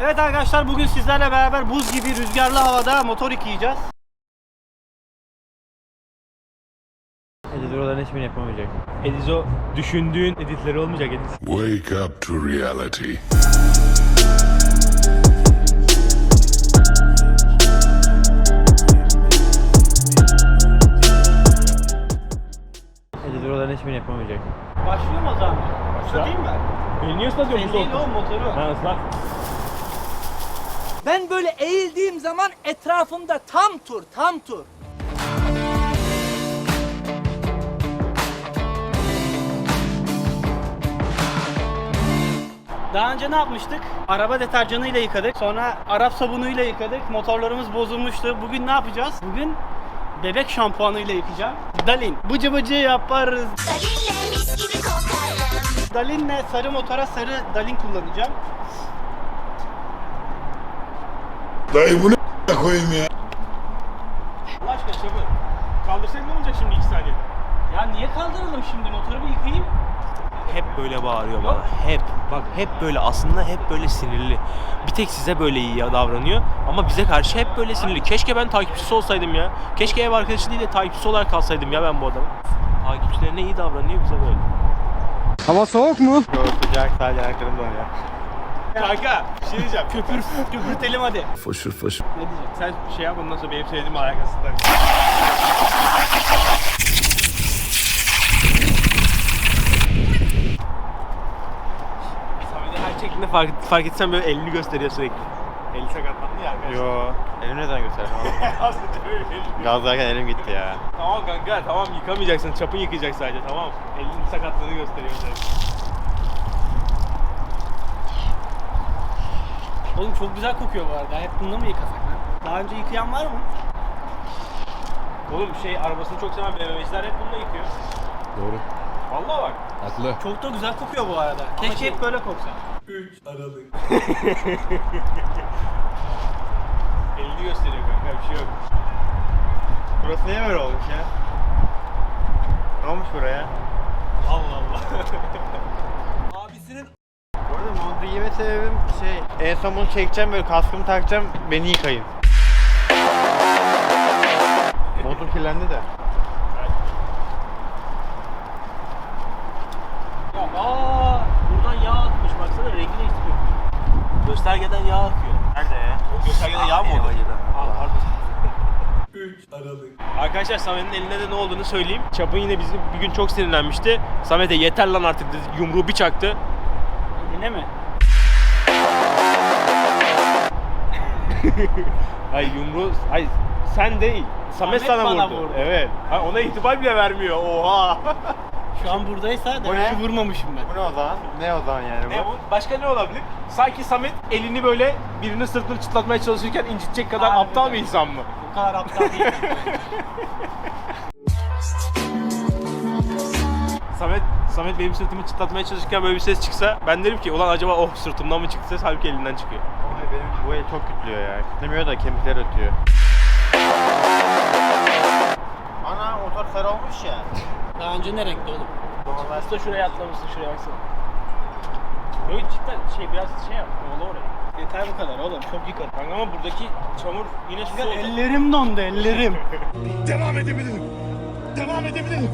Evet arkadaşlar bugün sizlerle beraber buz gibi rüzgarlı havada motor yıkayacağız. Ediz oraların hiçbirini yapamayacak. Ediz o düşündüğün editleri olmayacak Ediz. Wake up to reality. Ediz oraların hiçbirini yapamayacak. Başlıyor mu o zaman? Başlatayım mı? Beni niye ıslatıyorsun Sen değil oğlum motoru. Ha ıslat. Ben böyle eğildiğim zaman etrafımda tam tur, tam tur. Daha önce ne yapmıştık? Araba deterjanıyla yıkadık. Sonra Arap sabunuyla yıkadık. Motorlarımız bozulmuştu. Bugün ne yapacağız? Bugün bebek şampuanıyla yıkayacağım. Dalin. Bıcı bıcı yaparız. Dalinle mis gibi kokarım. Dalin'le sarı motora sarı Dalin kullanacağım. Dayı bu ne koyayım ya? Allah aşkına çabuk. Kaldırsak ne olacak şimdi 2 saniye? Ya niye kaldıralım şimdi motoru bir yıkayayım? Hep böyle bağırıyor bana. Hep. Bak hep böyle aslında hep böyle sinirli. Bir tek size böyle iyi davranıyor ama bize karşı hep böyle sinirli. Keşke ben takipçisi olsaydım ya. Keşke ev arkadaşı değil de takipçisi olarak kalsaydım ya ben bu adamın. Takipçilerine iyi davranıyor bize böyle. Sıcak sadece ayaklarım donuyor. Kanka bir şey diyeceğim. Köpür, köpürtelim hadi. Foşur foşur. Ne diyeceğim? Sen bir şey yap ondan sonra benim sevdiğim alakasından. Samet'i her çektiğinde fark, fark etsen böyle elini gösteriyor sürekli. Eli sakatlandı ya arkadaşlar. Yo, elim neden gösterdim Az önce böyle elini- Gazlarken elim gitti ya. Tamam kanka tamam yıkamayacaksın çapın yıkayacak sadece tamam. Elinin sakatlığını gösteriyor sadece. Oğlum çok güzel kokuyor bu arada. Hep bununla mı yıkasak lan? Daha önce yıkayan var mı? Oğlum şey arabasını çok seven BMW'ciler hep bununla yıkıyor. Doğru. Vallahi bak. Haklı. Çok da güzel kokuyor bu arada. Keşke şey- hep böyle koksa. Elini gösteriyor kanka bir şey yok. Burası niye böyle olmuş ya? Ne olmuş buraya? Allah Allah. Bu giyme sebebim şey, en son bunu çekeceğim böyle kaskımı takacağım, beni yıkayın. Montum kirlendi de. Ya, aa, buradan yağ akmış baksana rengi değiştiriyor. Göstergeden yağ akıyor. Nerede ya? O göstergede yağ mı oldu? Aa, pardon. Arkadaşlar Samet'in elinde de ne olduğunu söyleyeyim. Çapın yine bizi bir gün çok sinirlenmişti. Samet'e yeter lan artık dedi. Yumruğu bir çaktı. Yine mi? Ay yumruğu... Ay sen değil. Samet, Samet sana bana vurdu. vurdu. Evet. Ha, ona itibar bile vermiyor. Oha. Şu an buradaysa ne? demek ki vurmamışım ben. Bu ne o zaman? Ne o zaman yani bu? ne bu? Başka ne olabilir? Sanki Samet elini böyle birinin sırtını çıtlatmaya çalışırken incitecek kadar Harbiden. aptal bir insan mı? Bu kadar aptal değilim. Samet Samet benim sırtımı çıtlatmaya çalışırken böyle bir ses çıksa ben derim ki ulan acaba oh sırtımdan mı çıktı ses halbuki elinden çıkıyor. Benim bu el çok kütlüyor ya. Kütlemiyor da kemikler ötüyor. Ana motor sarı olmuş ya. Daha önce ne renkti oğlum? Normal. Usta şuraya atlamışsın şuraya baksana. Böyle cidden şey biraz şey yap kovala oraya. Yeter bu kadar oğlum. Çok yıkadım. Kanka ama buradaki çamur yine su oldu. Ellerim dondu ellerim. Devam edebilirim. Devam edebilirim.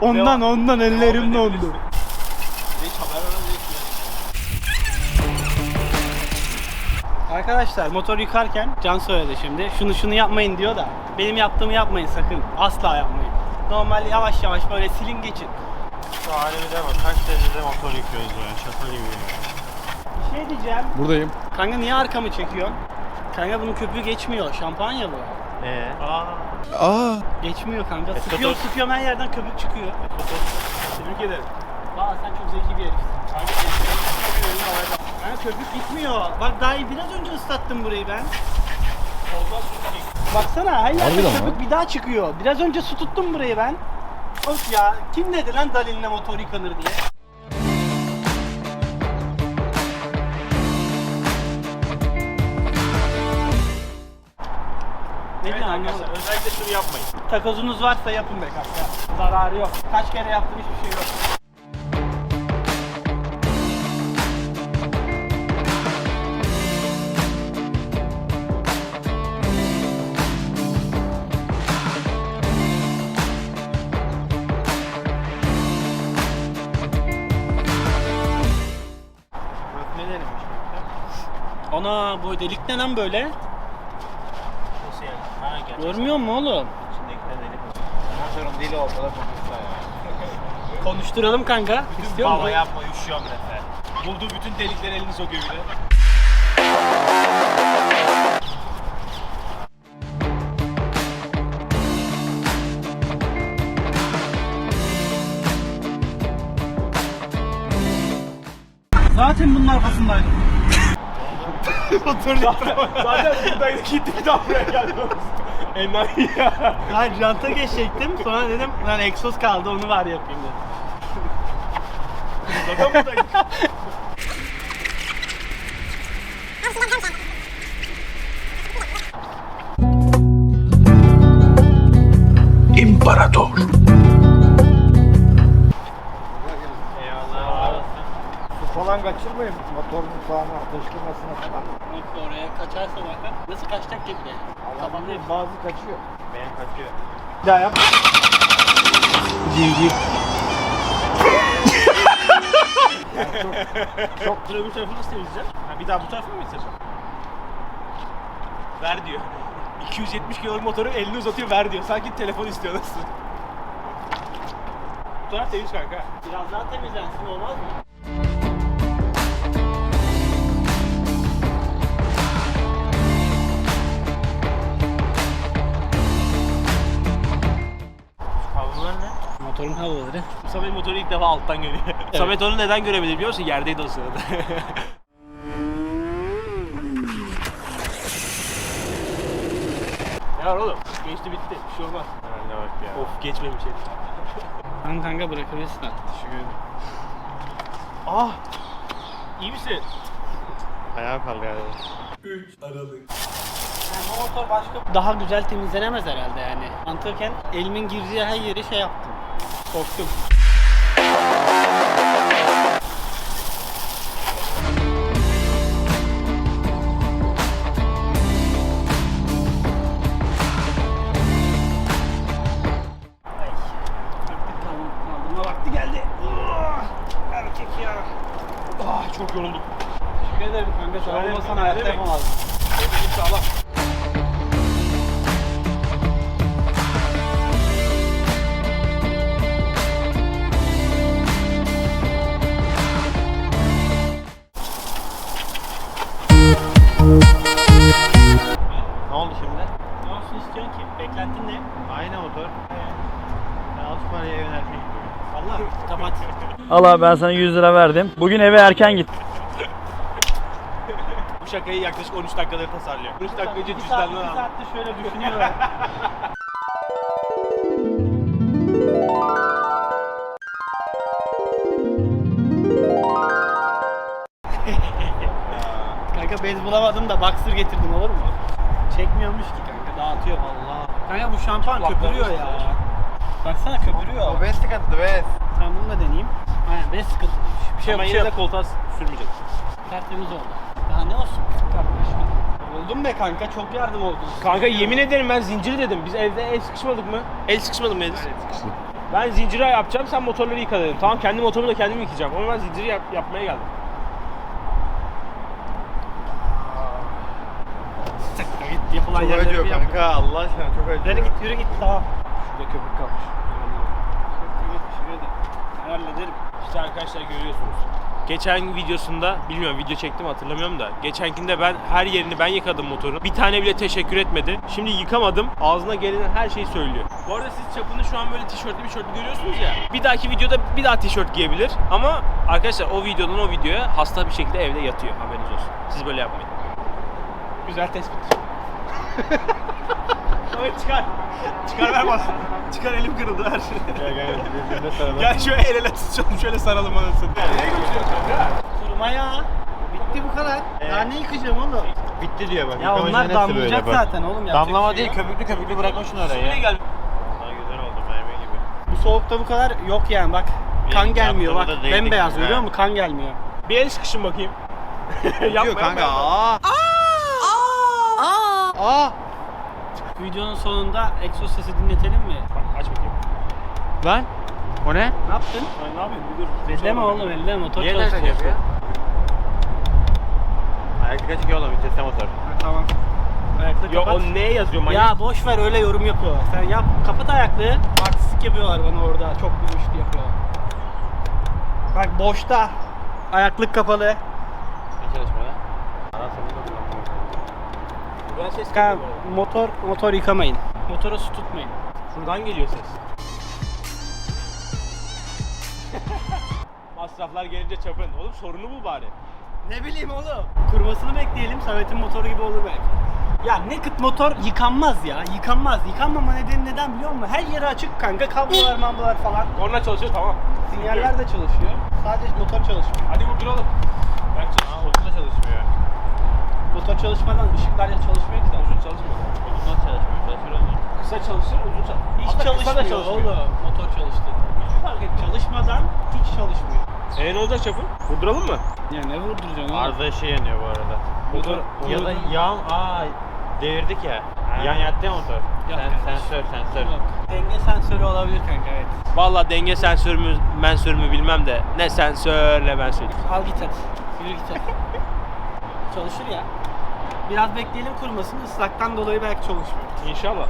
Ondan ondan ellerim dondu. Arkadaşlar motor yıkarken Can söyledi şimdi. Şunu şunu yapmayın diyor da benim yaptığımı yapmayın sakın. Asla yapmayın. Normal yavaş yavaş böyle silin geçin. Şu halimize bak kaç derecede motor yıkıyoruz ya. Şaka gibi. Bir şey diyeceğim. Buradayım. Kanka niye arkamı çekiyorsun? Kanka bunun köpüğü geçmiyor. Şampanya bu. Ee? Aa. Geçmiyor kanka. E, Sıkıyorum tutur. sıkıyorum her yerden köpük çıkıyor. Tebrik ederim. Valla sen çok zeki bir herifsin. Kanka köpük gitmiyor. Bak daha iyi biraz önce ıslattım burayı ben. Baksana her Harbiden köpük lan. bir daha çıkıyor. Biraz önce su tuttum burayı ben. Of ya kim dedi lan Dalin'le motor yıkanır diye. Ne Evet arkadaşlar özellikle şunu yapmayın. Takozunuz varsa yapın be kanka. Zararı yok. Kaç kere yaptım hiçbir şey yok. Ana bu delik ne lan böyle? Nasıl yani? Ha gerçekten. Görmüyor musun oğlum? İçindekiler delik. Motorun dili olsa da konuşsa ya. Konuşturalım kanka. İstiyor Baba musun? yapma üşüyorum Efe. Bulduğu bütün delikleri elini sokuyor bir de. Zaten bunun arkasındaydım. Zaten buradaydı gitti bir daha buraya geldi. Enayi ya. Hayır janta geçecektim. Sonra dedim lan egzoz kaldı onu var yapayım dedim. Zaten buradaydı. İmparator. Su falan kaçırmayın motorun sağına dışkırmasına falan. Yok oraya kaçarsa bakar. Nasıl kaçacak ki bir de? Kafamda Bazı kaçıyor. Benim kaçıyor. Bir daha yap. Civciv. Çok öbür tarafı nasıl temizleyeceğim? Ha, bir daha bu tarafı mı bitireceğim? Ver diyor. 270 kiloluk motoru elini uzatıyor ver diyor. Sanki telefon istiyor nasıl? Bu taraf temiz kanka. Biraz daha temizlensin olmaz mı? Motoru ilk defa alttan görüyor. Samet onu neden görebilir biliyor musun? Yerdeydi o sırada. ya oğlum geçti bitti. Bir şey olmaz. Herhalde bak ya. Of geçmemiş herif. Tamam kanka bırakabilirsin artık. Teşekkür ederim. Ah! İyi misin? Ayağım kaldı galiba. Yani bu motor başka daha güzel temizlenemez herhalde yani. Mantıken elimin girdiği her yeri şey yaptım. Korktum. Al abi ben sana 100 lira verdim. Bugün eve erken git. Bu şakayı yaklaşık 13 dakikadır tasarlıyor. 13 dakika önce Bir saat, cüzdandan bir aldım. saatte şöyle düşünüyorum. kanka bez bulamadım da boxer getirdim olur mu? Çekmiyormuş ki kanka dağıtıyor Allah. Kanka bu şampuan köpürüyor ya. Baksana köpürüyor. O bez sıkıntı bez. Ben bunu da deneyeyim. Aynen bez sıkıntılıymış. Bir şey Ama yok, bir şey yine de yok. koltuğa sürmeyeceğim. Tertemiz oldu. Daha ne olsun kardeşim? Oldum be kanka çok yardım oldu. Kanka yemin ederim ben zinciri dedim. Biz evde el sıkışmadık mı? El sıkışmadı mı Ediz? Ben zinciri yapacağım, sen motorları yıka dedim. Tamam kendi motorumu da kendim yıkayacağım ama ben zinciri yap- yapmaya geldim. Sıkma git yapılan Çok yerleri acıyor bir yap. kanka Allah aşkına çok acıyor. Yürü git yürü git tamam. Şurada köpük kalmış. Yürü git yürü git. Ben hallederim. İşte arkadaşlar görüyorsunuz. Geçen videosunda, bilmiyorum video çektim hatırlamıyorum da. Geçenkinde ben her yerini ben yıkadım motorun. Bir tane bile teşekkür etmedi. Şimdi yıkamadım. Ağzına gelen her şeyi söylüyor. Bu arada siz çapını şu an böyle tişörtlü tişörtlü görüyorsunuz ya. Bir dahaki videoda bir daha tişört giyebilir. Ama arkadaşlar o videodan o videoya hasta bir şekilde evde yatıyor. Haberiniz olsun. Siz böyle yapmayın. Güzel tespit. Evet çıkar. Çıkar ver bana. Çıkar elim kırıldı ver. Gel gel birbirine sarılın. Gel şöyle el ele tutuşalım şöyle saralım anasını. Nereye götürüyorsun kanka? Kuruma ya. Bitti bu kadar. Daha ne yıkayacağım oğlum? Bitti diyor bak. Ya yıkamacının onlar damlayacak zaten oğlum. yapacak Damlama şey değil köpüklü köpüklü bırakma şunu oraya Şuraya ya. gel. Aa, güzel oldu mermi gibi. Bu soğukta bu kadar yok yani bak. Kan gelmiyor bak. Bembeyaz görüyor musun? Kan gelmiyor. Bir el sıkışın bakayım. yapma, kanka yapma, yapma. aa. Aa. Videonun sonunda egzoz sesi dinletelim mi? Bak, Aç bakayım. Lan. O ne? Ne yaptın? Ay, ne yapıyorsun? Dur. Elleme oğlum elleme motor Niye çalışıyor. nereden yapıyor? Ayak Dikkat çekiyor oğlum vitesle motor. Ha, tamam. Ayaklığı Ya kapat. o neye yazıyor manyak? Ya boş ver öyle yorum yapıyorlar. Sen yap kapat ayaklığı. Artistik yapıyorlar bana orada. Çok gülüşlü yapıyorlar. Bak boşta. Ayaklık kapalı. Ne çalışmada? Arap sabunu da kullanmıyor. Buradan ses geliyor bu arada. motor motor yıkamayın. Motora su tutmayın. Şuradan geliyor ses. Masraflar gelince çapın. Oğlum sorunu bu bari. Ne bileyim oğlum. Kurmasını bekleyelim. Samet'in motoru gibi olur belki. Ya naked motor yıkanmaz ya. Yıkanmaz. Yıkanmama nedeni neden biliyor musun? Her yeri açık kanka. Kablolar mamlolar falan. Korna çalışıyor tamam. Sinyaller de çalışıyor. Sadece motor çalışmıyor. Hadi vurduralım. Ben çalışıyorum. Da çalışmıyor. Motor çalışmadan ışıklar ya çalışmıyor ki. Uzun çalışmıyor. Uzun da çalışmıyor. Çalışıyor oğlum. Kısa çalışır, uzun çalışır. Hiç çalışmıyor oğlum motor çalıştı. Hiç fark etmez. Çalışmadan hiç çalışmıyor. E ne olacak çapın? Vurduralım mı? Ya ne vurduracaksın oğlum? Arıza şey yanıyor bu arada. Motor, Ya da yağ, aa devirdik ya. Yan yattı ya motor. Sen, sensör, sensör. Denge sensörü olabilir kanka evet. Vallahi denge sensörü mü, mensörü mü bilmem de ne sensör ne mensör. Al git hadi. Yürü git hadi. Çalışır ya. Biraz bekleyelim kurumasını. Islaktan dolayı belki çalışmıyor. İnşallah.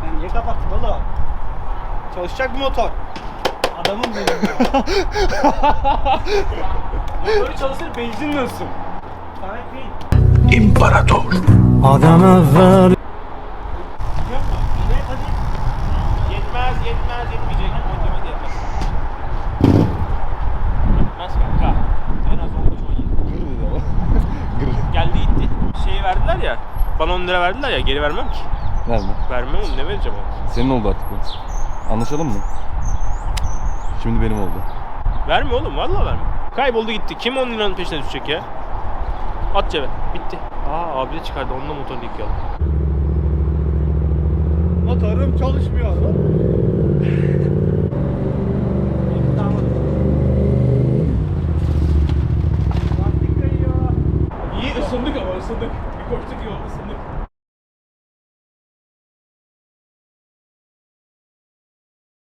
Sen niye kapattın oğlum? Çalışacak bu motor. Adamın benim. Motoru çalışır, benzin nasıl? Samet. İmparator. Yapma. Yine hadi. Yetmez, yetmez, yetmeyecek. Motive de yetmez. Yetmez kanka. En az 15 17. Geldi gitti. Şeyi verdiler ya. Bana 10 lira verdiler ya geri vermem ki. Verme. Vermem oğlum ne vereceğim ona? Senin oldu artık bu. Anlaşalım mı? Şimdi benim oldu. Verme oğlum vallahi verme. Kayboldu gitti. Kim 10 liranın peşine düşecek ya? At cebe. Bitti. Aa abi de çıkardı. Onunla motorunu yıkayalım. Motorum çalışmıyor. İyi ısındık ama ısındık. Bir koştuk yol ısındık.